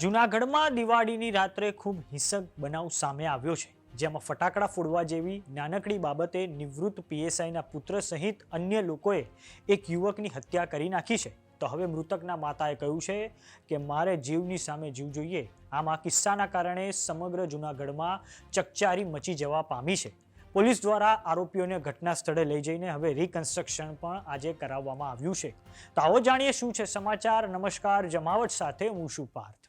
જુનાગઢમાં દિવાળીની રાત્રે ખૂબ હિંસક બનાવ સામે આવ્યો છે, જેમાં ફટાકડા ફોડવા જેવી નાનકડી બાબતે નિવૃત્ત પીએસઆઈના પુત્ર સહિત અન્ય લોકોએ એક યુવકની હત્યા કરી નાખી છે. તો હવે મૃતકના માતાએ કહ્યું છે કે, મારે જીવની સામે જીવ જોઈએ. આમ આ કિસ્સાના કારણે સમગ્ર જુનાગઢમાં ચકચારી મચી જવા પામી છે. પોલીસ દ્વારા આરોપીઓને ઘટના સ્થળે લઈ જઈને હવે રિકન્સ્ટ્રક્શન પણ આજે કરાવવામાં આવ્યું છે. તો આવો જાણીએ શું છે સમાચાર. નમસ્કાર, જમાવટ સાથે હું છું પાર્થ.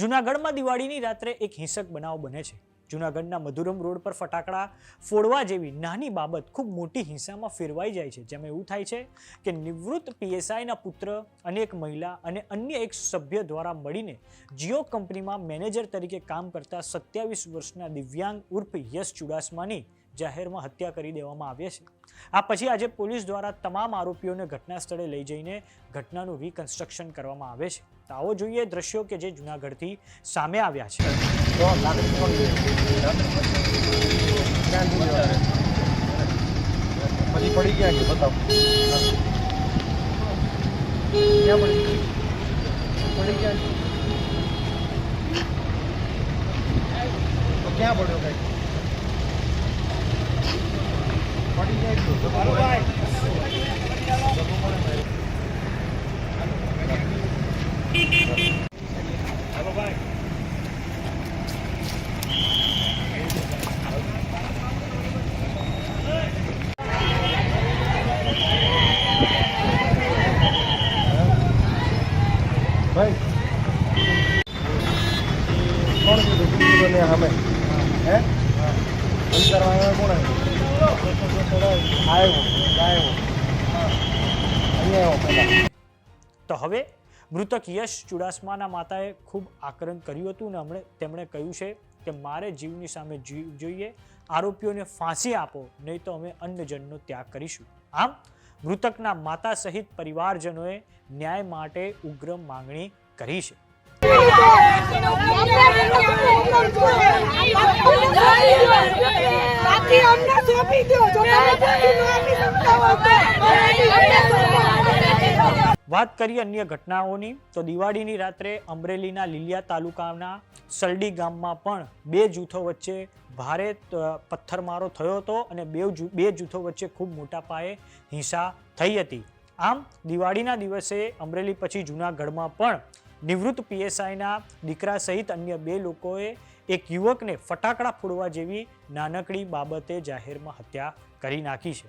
જૂનાગઢમાં દિવાળીની રાત્રે એક હિંસક બનાવ બને છે. જૂનાગઢના મધુરમ રોડ પર ફટાકડા ફોડવા જેવી નાની બાબત ખૂબ મોટી હિંસામાં ફેરવાઈ જાય છે, જેમાં એવું થાય છે કે નિવૃત્ત પીએસઆઈના પુત્ર અને એક મહિલા અને અન્ય એક સભ્ય દ્વારા મળીને જીઓ કંપનીમાં મેનેજર તરીકે કામ કરતા સત્યાવીસ વર્ષના દિવ્યાંગ ઉર્ફ યશ ચુડાસમાની જાહેરમાં હત્યા કરી દેવામાં આવે છે. આ પછી આજે પોલીસ દ્વારા તમામ આરોપીઓને ઘટના સ્થળે લઈ જઈને ઘટનાનું રિકન્સ્ટ્રક્શન કરવામાં આવે છે. તો આવો જોઈએ દ્રશ્યો કે જે જૂનાગઢથી સામે આવ્યા છે. ક્યાં પડ્યો કઈ પડી જાય તો જતો પડે. ભાઈ કોણ કીધું કીધું ને સામે હે અંતર આવ્યો કોણ આવ્યો તો હવે મૃતક યશ ચુડાસમાના માતાએ ખૂબ આકરણ કર્યું હતું ને હમણે તેમણે કહ્યું છે કે મારે જીવની સામે જીવ જોઈએ, આરોપીઓને ફાંસી આપો, નહીં તો અમે અન્નજનનો ત્યાગ કરીશું. આમ, મૃતકના માતા સહિત પરિવારજનોએ ન્યાય માટે ઉગ્ર માંગણી કરી છે બાકી અમને સોંપી દો જો તમે બાકી ન આપી શકતા હો તો વાત કરીએ અન્ય ઘટનાઓની, તો દિવાળીની રાત્રે અમરેલીના લીલિયા તાલુકાના સલડી ગામમાં પણ બે જૂથો વચ્ચે ભારે પથ્થરમારો થયો હતો અને બે બે જૂથો વચ્ચે ખૂબ મોટા પાયે હિંસા થઈ હતી. આમ, દિવાળીના દિવસે અમરેલી પછી જૂનાગઢમાં પણ નિવૃત્ત પીએસઆઈના દીકરા સહિત અન્ય બે લોકોએ એક યુવકને ફટાકડા ફોડવા જેવી નાનકડી બાબતે જાહેરમાં હત્યા કરી નાખી છે.